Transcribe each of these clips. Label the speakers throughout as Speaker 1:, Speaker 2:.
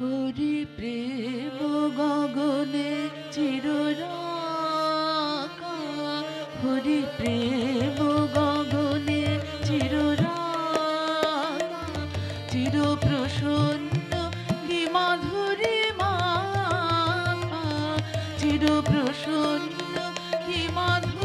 Speaker 1: হরি প্রেম গগনে চিররাকা। হরি প্রেম গগনে চিররাকা। চির প্রসন্ন কি মাধুরী মা? চির প্রসন্ন কি মাধুরী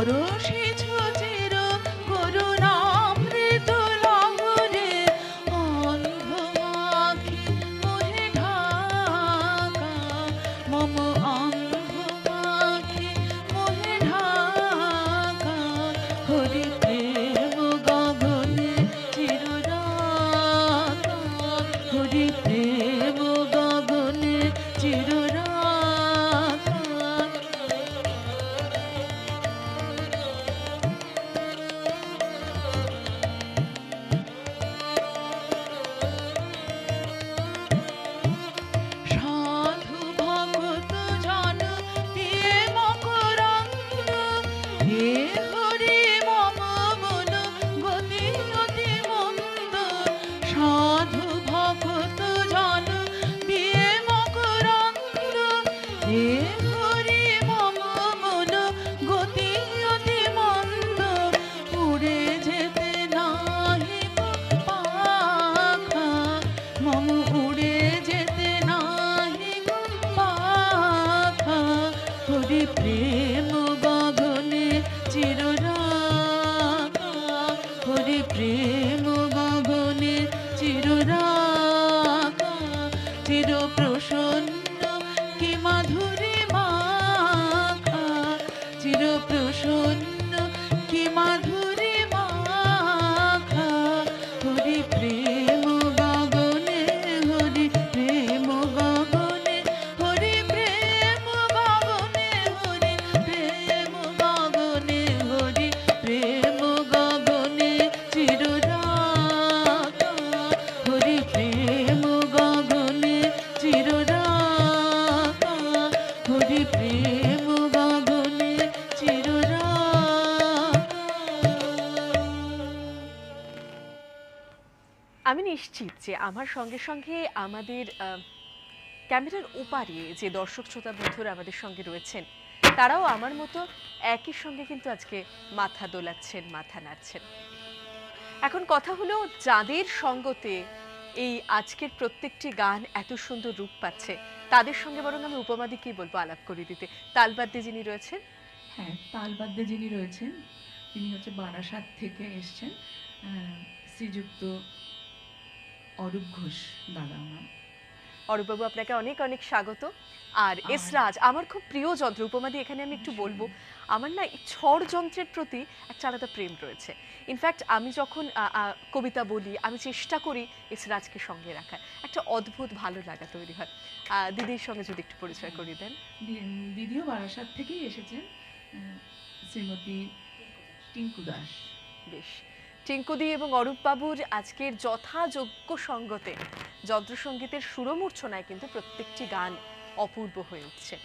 Speaker 1: বরষেছ সাধু ভগত জন, দিয়ে মকরন্দ হে হরি মম মন, গতি অতি মন্দ। উড়ে যেতে নাহি পাখা। মম উড়ে যেতে নাহি পাখা। হরি প্রেম প্রসন্ন কি মাধুরী
Speaker 2: আমি নিশ্চিত যে আমার সঙ্গে সঙ্গে আমাদের ক্যামেরার ওপারে যে দর্শক, শ্রোতা, বন্ধুরা আমাদের সঙ্গে রয়েছেন, তারাও আমার মতো একই সঙ্গে কিন্তু আজকে মাথা দোলাচ্ছেন, মাথা নাড়ছেন। এখন কথা হলো যাদের সঙ্গতে এই আজকের প্রত্যেকটি গান এত সুন্দর রূপ পাচ্ছে, তাদের সঙ্গে বরং আমি উপমাদিকেই বলব আলাপ করে দিতে। তালবাদ্যে যিনি রয়েছেন?
Speaker 1: হ্যাঁ তালবাদ্যে যিনি রয়েছেন, তিনি হচ্ছে বারাসাত থেকে এসছেন শ্রীযুক্ত অরূপ ঘোষ দাদা আমার।
Speaker 2: অরূপবাবু আপনাকে অনেক অনেক স্বাগত। আর এসরাজ আমার খুব প্রিয় যন্ত্র উপমাদি এখানে আমি একটু বলব। আমার না ছড় যন্ত্রের প্রতি একটা আলাদা প্রেম রয়েছে। ইনফ্যাক্ট আমি যখন কবিতা বলি আমি চেষ্টা করি এসরাজকে সঙ্গে রাখার। একটা অদ্ভুত ভালো লাগা তৈরি হয়। দিদির সঙ্গে যদি একটু পরিচয় করিয়ে দেন।
Speaker 1: দিদিও বারাসাত থেকেই এসেছেন শ্রীমতী টিঙ্কু দাস।
Speaker 2: বেশ। টিঙ্কুদি এবং অরূপবাবুর আজকের যথাযোগ্য সঙ্গতে যন্ত্রসঙ্গীতের সুরমূর্ছনায় কিন্তু প্রত্যেকটি গান অপূর্ব হয়ে উঠছে।